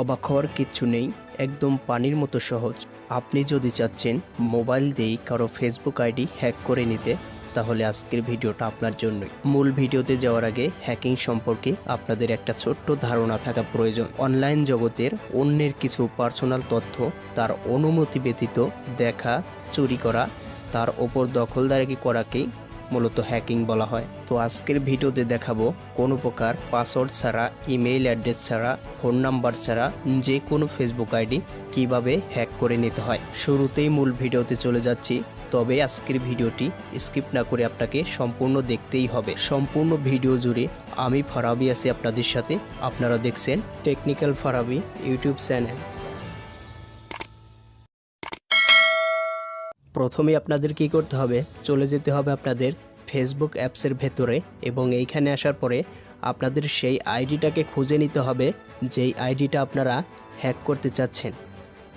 অবাক হওয়ার কিচ্ছু নেই, একদম পানির মতো সহজ। আপনি যদি চাচ্ছেন মোবাইল দিয়েই কারও ফেসবুক আইডি হ্যাক করে নিতে, তাহলে আজকের ভিডিওটা আপনার জন্যই। মূল ভিডিওতে যাওয়ার আগে হ্যাকিং সম্পর্কে আপনাদের একটা ছোট্ট ধারণা থাকা প্রয়োজন। অনলাইন জগতের অন্যের কিছু পার্সোনাল তথ্য, তার অনুমতি ব্যতীত দেখা, চুরি করা, তার ওপর দখলদারি করাকেই মূলত হ্যাকিং বলা হয়। তো আজকের ভিডিওতে দেখাবো কোনো প্রকার পাসওয়ার্ড ছাড়া, ইমেইল অ্যাড্রেস ছাড়া, ফোন নাম্বার ছাড়া যে কোনো ফেসবুক আইডি কীভাবে হ্যাক করে নিতে হয়। শুরুতেই মূল ভিডিওতে চলে যাচ্ছি, তবে আজকের ভিডিওটি স্কিপ না করে আপনাকে সম্পূর্ণ দেখতেই হবে। সম্পূর্ণ ভিডিও জুড়ে আমি ফারাবি আছি আপনাদের সাথে। আপনারা দেখছেন টেকনিক্যাল ফারাবি ইউটিউব চ্যানেল। প্রথমে আপনাদের কি করতে হবে? চলে যেতে হবে আপনাদের ফেসবুক অ্যাপসের ভেতরে এবং এইখানে আসার পরে আপনাদের সেই আইডিটাকে খুঁজে নিতে হবে, যেই আইডিটা আপনারা হ্যাক করতে চাচ্ছেন।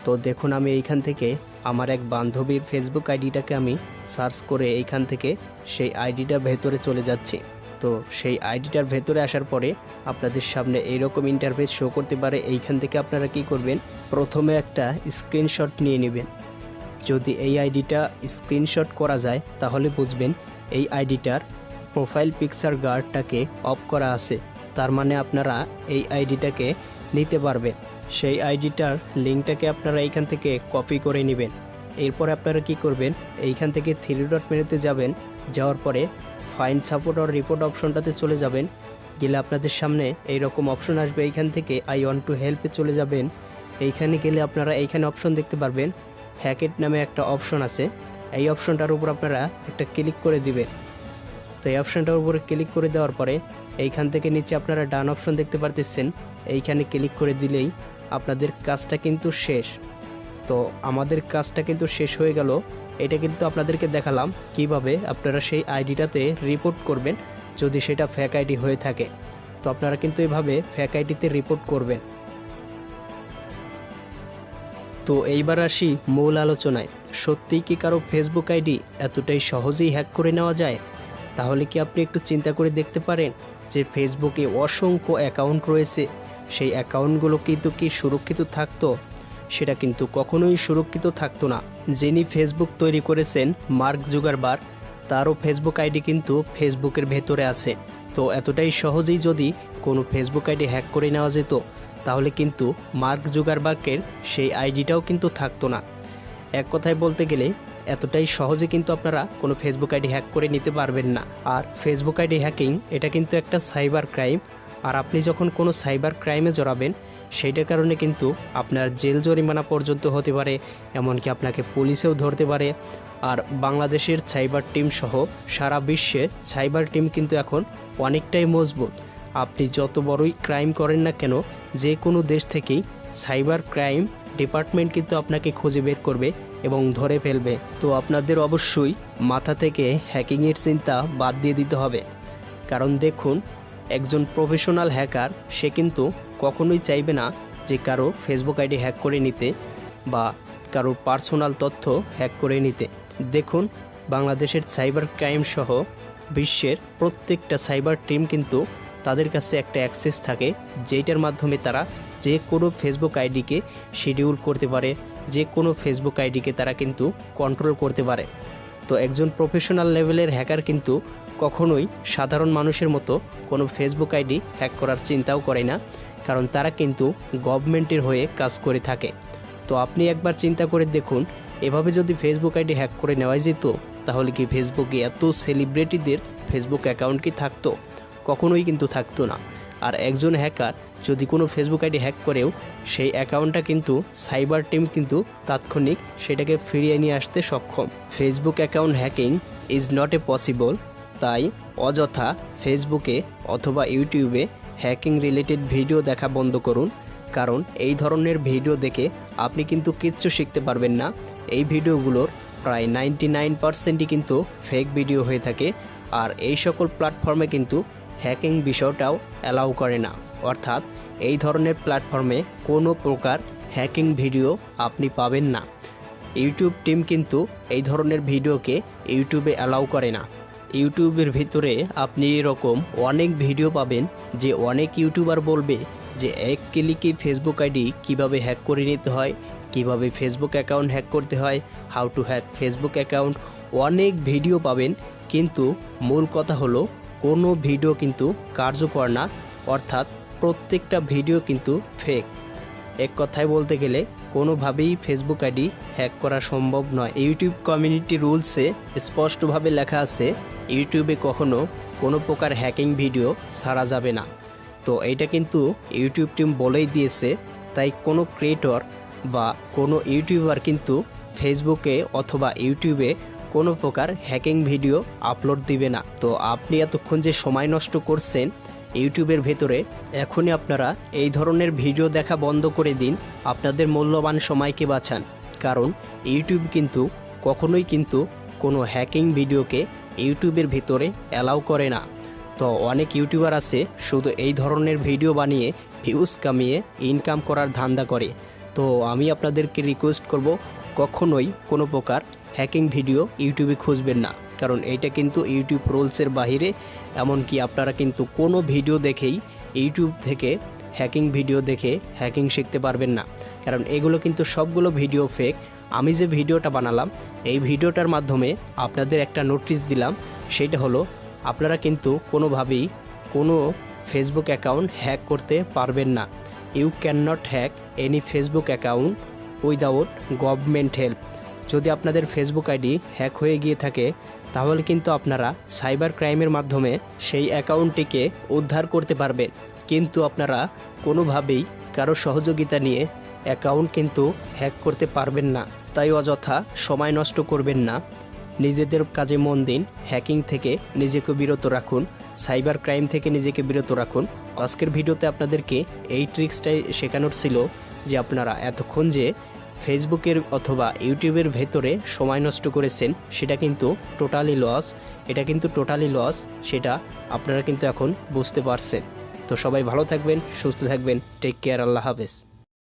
তো দেখুন, আমি এইখান থেকে আমার এক বান্ধবীর ফেসবুক আইডিটাকে আমি সার্চ করে এইখান থেকে সেই আইডিটার ভেতরে চলে যাচ্ছি। তো সেই আইডিটার ভেতরে আসার পরে আপনাদের সামনে এইরকম ইন্টারফেস শো করতে পারে। এইখান থেকে আপনারা কি করবেন? প্রথমে একটা স্ক্রিনশট নিয়ে নেবেন। যদি এই আইডিটা স্ক্রিনশট করা যায়, তাহলে বুঝবেন এই আইডিটার প্রোফাইল পিকচার গার্ডটাকে অফ করা আছে। তার মানে আপনারা এই আইডিটাকে নিতে পারবেন সেই আইডিটার লিঙ্কটাকে আপনারা এইখান থেকে কপি করে নেবেন। এরপর আপনারা কি করবেন, এইখান থেকে থ্রি ডট মেনুতে যাবেন, যাওয়ার পরে ফাইন সাপোর্ট আর রিপোর্ট অপশনটাতে চলে যাবেন। গেলে আপনাদের সামনে এই রকম অপশন আসবে। এইখান থেকে আই ওয়ান্ট টু হেল্পে চলে যাবেন। এইখানে গেলে আপনারা এইখানে অপশন দেখতে পারবেন। হ্যাকেট নামে একটা অপশন আছে। এই অপশনটার উপর আপনারা একটা ক্লিক করে দিবেন। তো এই অপশনটার উপরে ক্লিক করে দেওয়ার পরে এইখান থেকে নিচে আপনারা ডান অপশন দেখতে পারতেছেন। এইখানে ক্লিক করে দিলেই আপনাদের কাজটা কিন্তু শেষ। তো আমাদের কাজটা কিন্তু শেষ হয়ে গেল। এটা কিন্তু আপনাদেরকে দেখালাম কীভাবে আপনারা সেই আইডিটাতে রিপোর্ট করবেন যদি সেটা ফ্যাক আইডি হয়ে থাকে। তো আপনারা কিন্তু এভাবে ফ্যাক আইডিতে রিপোর্ট করবেন। তো এইবার আসি মূল আলোচনায়। সত্যিই কি কারও ফেসবুক আইডি এতটাই সহজেই হ্যাক করে নেওয়া যায়? তাহলে কি আপনি একটু চিন্তা করে দেখতে পারেন যে ফেসবুকে অসংখ্য অ্যাকাউন্ট রয়েছে। সেই অ্যাকাউন্টগুলো কিন্তু কি সুরক্ষিত থাকতো? সেটা কিন্তু কখনোই সুরক্ষিত থাকতো না। যিনি ফেসবুক তৈরি করেছেন মার্ক জুগারবার তারও ফেসবুক আইডি কিন্তু ফেসবুকের ভেতরে আছে। তো এতটাই সহজেই যদি কোনো ফেসবুক আইডি হ্যাক করে নেওয়া যেত তাহলে কিন্তু মার্ক জুগারবার্গের সেই আইডিটাও কিন্তু থাকতো না। এক কথায় বলতে গেলে, এতটাই সহজে কিন্তু আপনারা কোনো ফেসবুক আইডি হ্যাক করে নিতে পারবেন না। আর ফেসবুক আইডি হ্যাকিং, এটা কিন্তু একটা সাইবার ক্রাইম। আর আপনি যখন কোনো সাইবার ক্রাইমে জড়াবেন, সেইটার কারণে কিন্তু আপনার জেল জরিমানা পর্যন্ত হতে পারে, এমনকি আপনাকে পুলিশেও ধরতে পারে। আর বাংলাদেশের সাইবার টিম সহ সারা বিশ্বে সাইবার টিম কিন্তু এখন অনেকটাই মজবুত। আপনি যত বড়ই ক্রাইম করেন না কেন, যে কোনো দেশ থেকেই সাইবার ক্রাইম ডিপার্টমেন্ট কিন্তু আপনাকে খুঁজে বের করবে এবং ধরে ফেলবে। তো আপনাদের অবশ্যই মাথা থেকে হ্যাকিংয়ের চিন্তা বাদ দিয়ে দিতে হবে। কারণ দেখুন, একজন প্রফেশনাল হ্যাকার, সে কিন্তু কখনোই চাইবে না যে কারও ফেসবুক আইডি হ্যাক করে নিতে বা কারও পার্সোনাল তথ্য হ্যাক করে নিতে। দেখুন, বাংলাদেশের সাইবার ক্রাইম সহ বিশ্বের প্রত্যেকটা সাইবার টিম কিন্তু তাদের কাছে একটা অ্যাক্সেস থাকে যেটার মাধ্যমে তারা যে কোনো ফেসবুক আইডিকে শিডিউল করতে পারে যে কোনো ফেসবুক আইডিকে তারা কিন্তু কন্ট্রোল করতে পারে। তো একজন প্রফেশনাল লেভেলের হ্যাকার কিন্তু কখনোই সাধারণ মানুষের মতো কোনো ফেসবুক আইডি হ্যাক করার চিন্তাও করে না, কারণ তারা কিন্তু গভর্নমেন্টের হয়ে কাজ করে থাকে। তো আপনি একবার চিন্তা করে দেখুন, এভাবে যদি ফেসবুক আইডি হ্যাক করে নেওয়া যেত, তাহলে কি ফেসবুকে এত সেলিব্রিটিদের ফেসবুক অ্যাকাউন্ট কি থাকতো? কখনোই কিন্তু থাকতো না। আর একজন হ্যাকার যদি কোনো ফেসবুক আইডি হ্যাক করেও, সেই অ্যাকাউন্টটা কিন্তু সাইবার টিম কিন্তু তাৎক্ষণিক সেটাকে ফিরিয়ে নিয়ে আসতে সক্ষম। Facebook account hacking is not a possible তাই অযথা ফেসবুকে অথবা ইউটিউবে হ্যাকিং রিলেটেড ভিডিও দেখা বন্ধ করুন। কারণ এই ধরনের ভিডিও দেখে আপনি কিন্তু কিচ্ছু শিখতে পারবেন না। এই ভিডিওগুলোর প্রায় নাইনটি নাইন পার্সেন্টই কিন্তু ফেক ভিডিও হয়ে থাকে। আর এই সকল প্ল্যাটফর্মে কিন্তু হ্যাকিং বিষয়টাও অ্যালাউ করে না। অর্থাৎ, এই ধরনের প্ল্যাটফর্মে কোনো প্রকার হ্যাকিং ভিডিও আপনি পাবেন না। ইউটিউব টিম কিন্তু এই ধরনের ভিডিওকে ইউটিউবে অ্যালাউ করে না। ইউটিউবের ভিতরে আপনি এরকম অনেক ভিডিও পাবেন যে অনেক ইউটিউবার বলবে যে এক ক্লিকে ফেসবুক আইডি কীভাবে হ্যাক করে নিতে হয়, কীভাবে ফেসবুক অ্যাকাউন্ট হ্যাক করতে হয় how to hack Facebook account, অনেক ভিডিও পাবেন। কিন্তু মূল কথা হলো কোনো ভিডিও কিন্তু কার্যকর না, অর্থাৎ প্রত্যেকটা ভিডিও কিন্তু ফেক এক কথায় বলতে গেলে, কোনোভাবেই ফেসবুক আইডি হ্যাক করা সম্ভব নয়। ইউটিউব কমিউনিটি রুলসে স্পষ্টভাবে লেখা আছে ইউটিউবে কখনো কোনো প্রকার হ্যাকিং ভিডিও ছাড়া যাবে না। তো এটা কিন্তু ইউটিউব টিম বলেই দিয়েছে, তাই কোনো ক্রিয়েটর বা কোনো ইউটিউবার কিন্তু ফেসবুকে অথবা ইউটিউবে কোনো প্রকার হ্যাকিং ভিডিও আপলোড দিবে না। তো আপনি এতক্ষণ যে সময় নষ্ট করছেন, ইউটিউবের ভেতরে, এখনই আপনারা এই ধরনের ভিডিও দেখা বন্ধ করে দিন, আপনাদের মূল্যবান সময়কে বাঁচান। কারণ ইউটিউব কিন্তু কখনোই কিন্তু কোনো হ্যাকিং ভিডিওকে ইউটিউবের ভিতরে অ্যালাউ করে না। তো অনেক ইউটিউবার আছে, শুধু এই ধরনের ভিডিও বানিয়ে ভিউজ কামিয়ে ইনকাম করার ধান্দা করে। তো আমি আপনাদেরকে রিকোয়েস্ট করব, কখনোই কোনো প্রকার হ্যাকিং ভিডিও ইউটিউবে খুঁজবেন না। কারণ এইটা কিন্তু ইউটিউব রোলসের বাহিরে, এমনকি আপনারা কিন্তু কোনো ভিডিও দেখেই ইউটিউব থেকে হ্যাকিং ভিডিও দেখে হ্যাকিং শিখতে পারবেন না। কারণ এগুলো কিন্তু সবগুলো ভিডিও ফেক আমি যে ভিডিওটা বানালাম, এই ভিডিওটার মাধ্যমে আপনাদের একটা নোটিশ দিলাম, সেটা হলো আপনারা কিন্তু কোনোভাবেই কোনো ফেসবুক অ্যাকাউন্ট হ্যাক করতে পারবেন না। You can not hack any Facebook account without government help যদি আপনাদের ফেসবুক আইডি হ্যাক হয়ে গিয়ে থাকে, তাহলে কিন্তু আপনারা সাইবার ক্রাইমের মাধ্যমে সেই অ্যাকাউন্টটিকে উদ্ধার করতে পারবেন। কিন্তু আপনারা কোনোভাবেই কারও সহযোগিতা নিয়ে অ্যাকাউন্ট কিন্তু হ্যাক করতে পারবেন না। তাই অযথা সময় নষ্ট করবেন না। নিজেদের কাজে মন দিন, হ্যাকিং থেকে নিজেকে বিরত রাখুন, সাইবার ক্রাইম থেকে নিজেকে বিরত রাখুন। আজকের ভিডিওতে আপনাদেরকে এই ট্রিক্সটাই শেখানোর ছিল যে আপনারা এতক্ষণ যে ফেসবুকের অথবা ইউটিউবের ভেতরে সময় নষ্ট করেছেন, সেটা কিন্তু টোটালি লস এটা কিন্তু টোটালি লস সেটা আপনারা কিন্তু এখন বুঝতে পারছেন। তো সবাই ভালো থাকবেন, সুস্থ থাকবেন। টেক কেয়ার আল্লাহ হাফেজ।